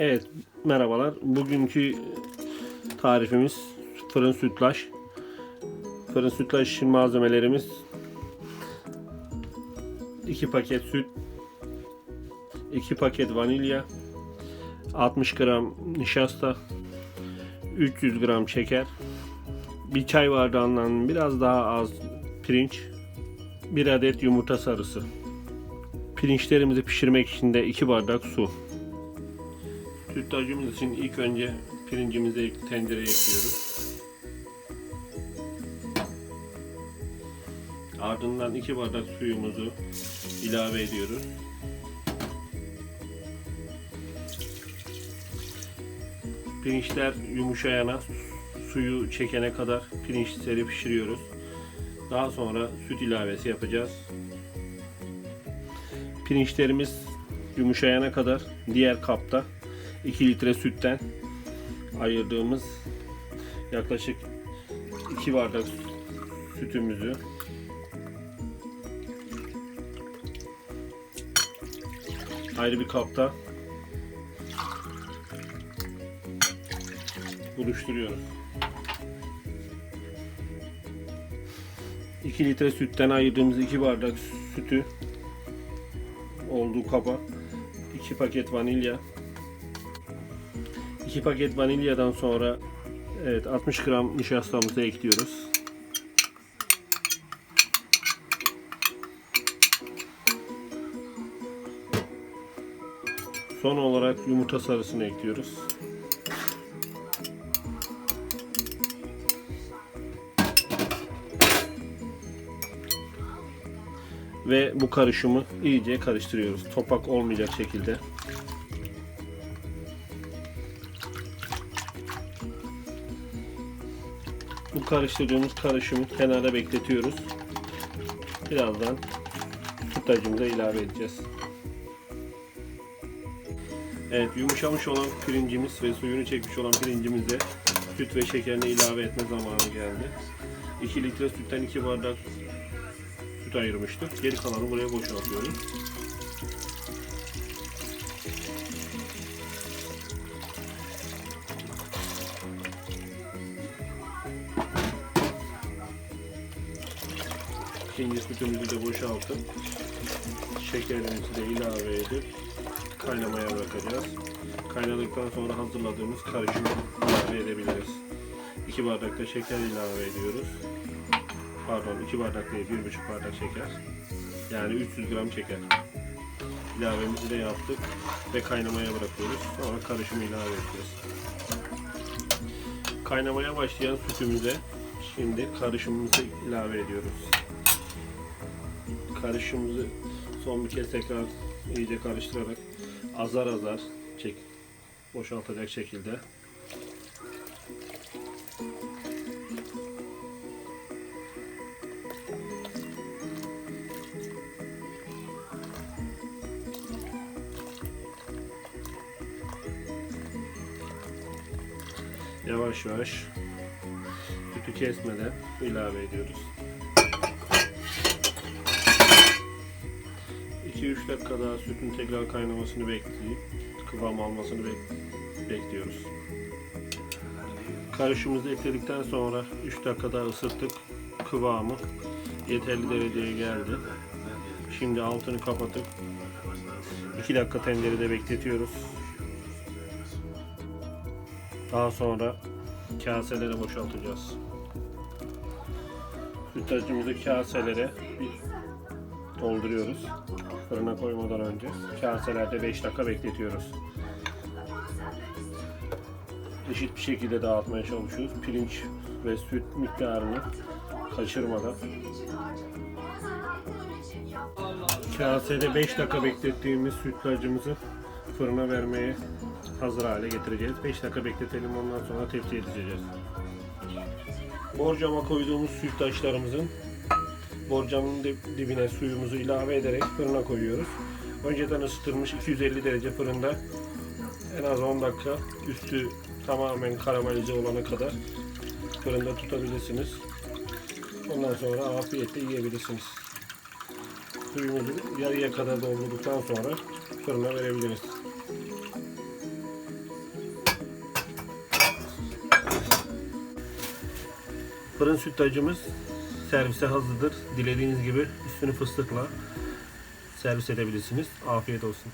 Evet, merhabalar. Bugünkü tarifimiz fırın sütlaç. Fırın sütlaç malzemelerimiz 2 paket süt, 2 paket vanilya, 60 gram nişasta, 300 gram şeker, bir çay bardağından biraz daha az pirinç, bir adet yumurta sarısı. Pirinçlerimizi pişirmek için de 2 bardak su. Sütlacımız için ilk önce pirincimizi tencereye ekliyoruz. Ardından 2 bardak suyumuzu ilave ediyoruz. Pirinçler yumuşayana, suyu çekene kadar pirinçleri pişiriyoruz. Daha sonra süt ilavesi yapacağız. Pirinçlerimiz yumuşayana kadar diğer kapta 2 litre sütten ayırdığımız yaklaşık 2 bardak sütümüzü ayrı bir kapta buluşturuyoruz. 2 litre sütten ayırdığımız 2 bardak sütü olduğu kaba 2 paket vanilya 2 paket vanilyadan sonra evet 60 gram nişastamızı ekliyoruz. Son olarak yumurta sarısını ekliyoruz. Ve bu karışımı iyice karıştırıyoruz. Topak olmayacak şekilde. Bu karıştırdığımız karışımı kenara bekletiyoruz. Birazdan sütlacımıza ilave edeceğiz. Evet yumuşamış olan pirincimiz ve suyunu çekmiş olan pirincimize süt ve şekerini ilave etme zamanı geldi. 2 litre sütten 2 bardak süt ayırmıştık. Geri kalanı buraya boşaltıyoruz. İkinci sütümüzü de boşaltıp şekerimizi de ilave edip kaynamaya bırakacağız. Kaynadıktan sonra hazırladığımız karışımı ilave edebiliriz. 2 bardak da şeker ilave ediyoruz. Pardon 2 bardak değil 1,5 bardak şeker. Yani 300 gram şeker. İlavemizi de yaptık ve kaynamaya bırakıyoruz. Sonra karışımı ilave edeceğiz. Kaynamaya başlayan sütümüze şimdi karışımımızı ilave ediyoruz. Karışımımızı son bir kez tekrar iyice karıştırarak azar azar çek boşaltacak şekilde yavaş yavaş sütü kesmeden ilave ediyoruz. 2-3 dakika daha sütün tekrar kaynamasını bekleyip kıvam almasını bek- bekliyoruz. Karışımımızı ekledikten sonra 3 dakika daha ısıttık. Kıvamı yeterli dereceye geldi. Şimdi altını kapatıp 2 dakika tencerede bekletiyoruz. Daha sonra kaselere boşaltacağız. Sütlacımızı kaselere dolduruyoruz. Fırına koymadan önce kaselerde 5 dakika bekletiyoruz. Eşit bir şekilde dağıtmaya çalışıyoruz. Pirinç ve süt miktarını kaçırmadan. Kasede 5 dakika beklettiğimiz sütlacımızı fırına vermeye hazır hale getireceğiz. 5 dakika bekletelim ondan sonra tepsiye dizeceğiz. Borcama koyduğumuz sütlaçlarımızın borcamın dibine suyumuzu ilave ederek fırına koyuyoruz. Önceden ısıtılmış 250 derece fırında en az 10 dakika üstü tamamen karamelize olana kadar fırında tutabilirsiniz. Ondan sonra afiyetle yiyebilirsiniz. Suyumuzu yarıya kadar doldurduktan sonra fırına verebiliriz. Fırın sütlacımız servise hazırdır. Dilediğiniz gibi üstünü fıstıkla servis edebilirsiniz. Afiyet olsun.